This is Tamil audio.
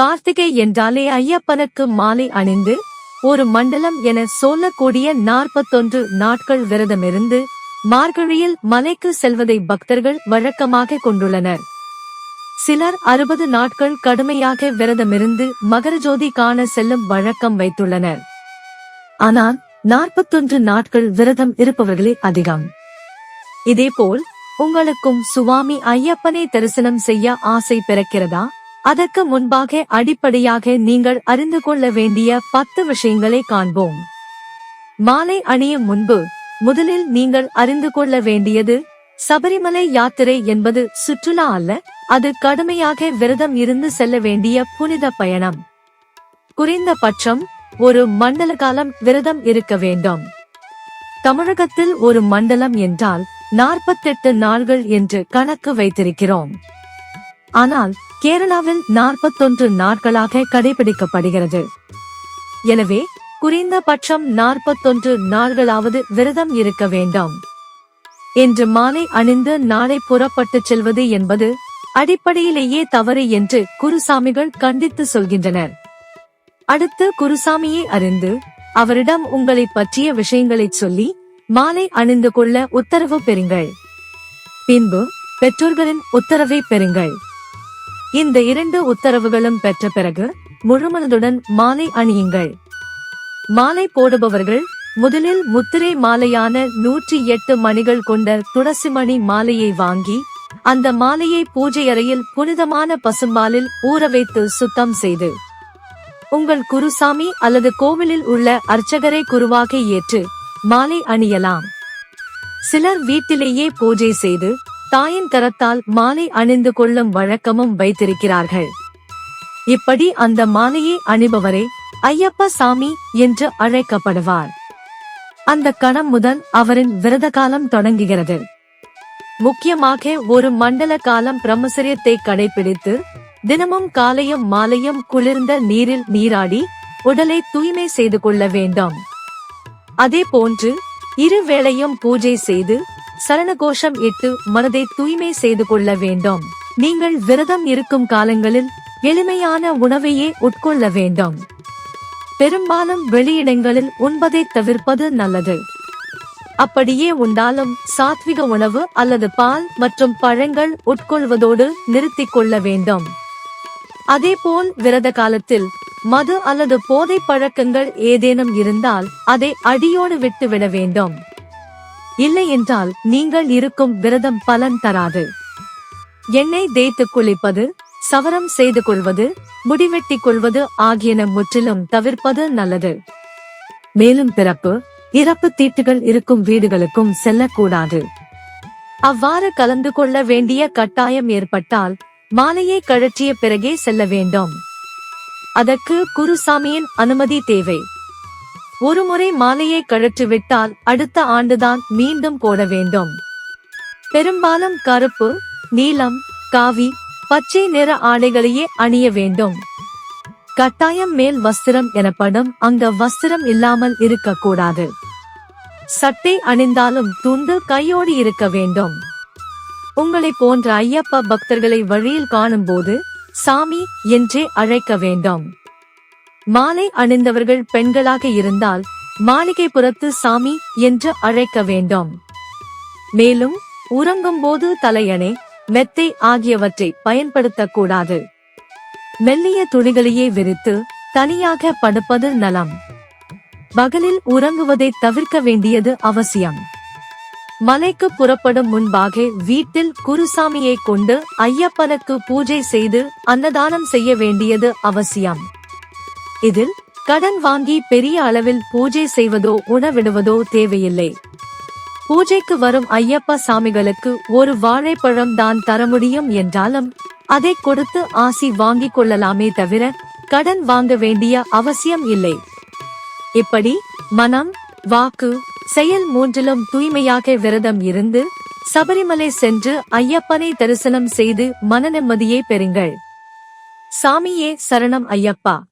கார்த்திகை என்றாலே ஐயப்பனுக்கு மாலை அணிந்து ஒரு மண்டலம் என சொல்லக்கூடிய நாற்பத்தொன்று நாட்கள் விரதமிருந்து மார்கழியில் மலைக்கு செல்வதை பக்தர்கள் வழக்கமாக கொண்டுள்ளனர். சிலர் அறுபது நாட்கள் கடுமையாக விரதமிருந்து மகரஜோதி காண செல்லும் வழக்கம் வைத்துள்ளனர். ஆனால் நாற்பத்தொன்று நாட்கள் விரதம் இருப்பவர்களே அதிகம். இதேபோல் உங்களுக்கும் சுவாமி ஐயப்பனை தரிசனம் செய்ய ஆசை பிறக்கிறதா? அதற்கு முன்பாக அடிப்படையாக நீங்கள் அறிந்து கொள்ள வேண்டிய பத்து விஷயங்களை காண்போம். மாலை அணியும் முன்பு முதலில் நீங்கள் அறிந்து கொள்ள வேண்டியது சபரிமலை யாத்திரை என்பது சுற்றுலா அல்ல அது கடுமையாக விரதம் இருந்து செல்ல வேண்டிய புனித பயணம். குறைந்த பட்சம் ஒரு மண்டல காலம் விரதம் இருக்க வேண்டும். தமிழகத்தில் ஒரு மண்டலம் என்றால் நாற்பத்தெட்டு நாள்கள் என்று கணக்கு வைத்திருக்கிறோம். ஆனால் கேரளாவில் நாற்பத்தொன்று நாட்களாக கடைபிடிக்கப்படுகிறது. எனவே குறைந்த பட்சம் நாற்பத்தொன்று நாள்களாவது விரதம் இருக்க வேண்டும். என்று மாலை அணிந்து நாளை புறப்பட்டுச் செல்வது என்பது அடிப்படையிலேயே தவறு என்று குருசாமிகள் கண்டித்து சொல்கின்றனர். அடுத்து குருசாமியை அறிந்து அவரிடம் உங்களை பற்றிய விஷயங்களைச் சொல்லி மாலை அணிந்து கொள்ள உத்தரவு பெறுங்கள். பின்பு பெற்றோர்களின் உத்தரவை பெறுங்கள். இந்த இரண்டு உத்தரவுகளும் பெற்ற பிறகு முழுமனதுடன் மாலை அணியுங்கள். மாலை போடுபவர்கள் முதலில் முத்திரை மாலையான நூற்றி எட்டு மணிகள் கொண்ட துளசிமணி மாலையை வாங்கி அந்த மாலையை பூஜை அறையில் புனிதமான பசும்பாலில் ஊற வைத்து சுத்தம் செய்து உங்கள் குருசாமி அல்லது கோவிலில் உள்ள அர்ச்சகரை குருவாக ஏற்று மாலை அணியலாம். சிலர் வீட்டிலேயே பூஜை செய்து தாயின் கரத்தால் மாலை அணிந்து கொள்ளும் வழக்கமும் வைத்திருக்கிறார்கள். இப்படி அந்த மாலையை அணிபவரே ஐயப்ப சாமி என்று அழைக்கப்படுவார். அந்த கணம் முதல் அவரின் விரத காலம் தொடங்குகிறது. முக்கியமாக ஒரு மண்டல காலம் பிரம்மசரியத்தை கடைபிடித்து தினமும் காலையும் மாலையும் குளிர்ந்த நீரில் நீராடி உடலை தூய்மை செய்து கொள்ள வேண்டும். அதே போன்று இருவேளையும் பூஜை செய்து சரணகோஷம் இட்டு மனதை தூய்மை செய்து கொள்ள வேண்டும். நீங்கள் விரதம் இருக்கும் காலங்களில் எளிமையான உணவையே உட்கொள்ள வேண்டும். பெரும்பாலும் வெளியிடங்களில் உண்பதை தவிர்ப்பது நல்லது. அப்படியே உண்டாலும் சாத்விக உணவு அல்லது பால் மற்றும் பழங்கள் உட்கொள்வதோடு நிறுத்திக் கொள்ள வேண்டும். அதேபோல் விரத காலத்தில் மது அல்லது போதை பழக்கங்கள் ஏதேனும் இருந்தால் அதை அடியோடு விட்டுவிட வேண்டும். இல்லை என்றால் நீங்கள் இருக்கும் விரதம் பலன் தராது. எண்ணெய் தேய்த்து குளிப்பது சவரம் செய்து கொள்வது முடிவெட்டிக் கொள்வது ஆகியன முற்றிலும் தவிர்ப்பது நல்லது. மேலும் பிறப்பு இறப்பு தீட்டுகள் இருக்கும் வீடுகளுக்கும் செல்லக்கூடாது. அவ்வாறு கலந்து கொள்ள வேண்டிய கட்டாயம் ஏற்பட்டால் மாலையை கழற்றிய பிறகே செல்ல வேண்டும். அதற்கு குருசாமியின் அனுமதி தேவை. ஒருமுறை மாலையை கழற்றிவிட்டால் அடுத்த ஆண்டுதான் மீண்டும் போட வேண்டும். பெரும்பாலும் கருப்பு நீலம் காவி பச்சை நிற ஆடைகளையே அணிய வேண்டும். கட்டாயம் மேல் வஸ்திரம் எனப்படும் அங்க வஸ்திரம் இல்லாமல் இருக்கக்கூடாது. சட்டை அணிந்தாலும் துண்டு கையோடு இருக்க வேண்டும். உங்களை போன்ற ஐயப்ப பக்தர்களை வழியில் காணும்போது சாமி என்றே அழைக்க வேண்டும். மாலை அணிந்தவர்கள் பெண்களாக இருந்தால் மாளிகை புறத்து சாமி என்று அழைக்க வேண்டும். மேலும் உறங்கும் போது தலையணை மெத்தை ஆகியவற்றை பயன்படுத்தக்கூடாது. மெல்லிய துணிகளையே விரித்து தனியாக படுப்பது நலம். பகலில் உறங்குவதை தவிர்க்க வேண்டியது அவசியம். மலைக்கு புறப்படும் முன்பாக வீட்டில் குருசாமியை கொண்டு ஐயப்பனுக்கு பூஜை செய்து அன்னதானம் செய்ய வேண்டியது அவசியம். இதில் கடன் வாங்கி பெரிய அளவில் பூஜை செய்வதோ உணவிடுவதோ தேவையில்லை. பூஜைக்கு வரும் ஐயப்ப சாமிகளுக்கு ஒரு வாழைப்பழம் தான் தர முடியும் என்றாலும் அதை கொடுத்து ஆசி வாங்கிக் கொள்ளலாமே தவிர கடன் வாங்க வேண்டிய அவசியம் இல்லை. இப்படி மனம் வாக்கு செயல் மூன்றிலும் தூய்மையாக விரதம் இருந்து சபரிமலை சென்று ஐயப்பனை தரிசனம் செய்து மன நிம்மதியை பெறுங்கள். சாமியே சரணம் ஐயப்பா!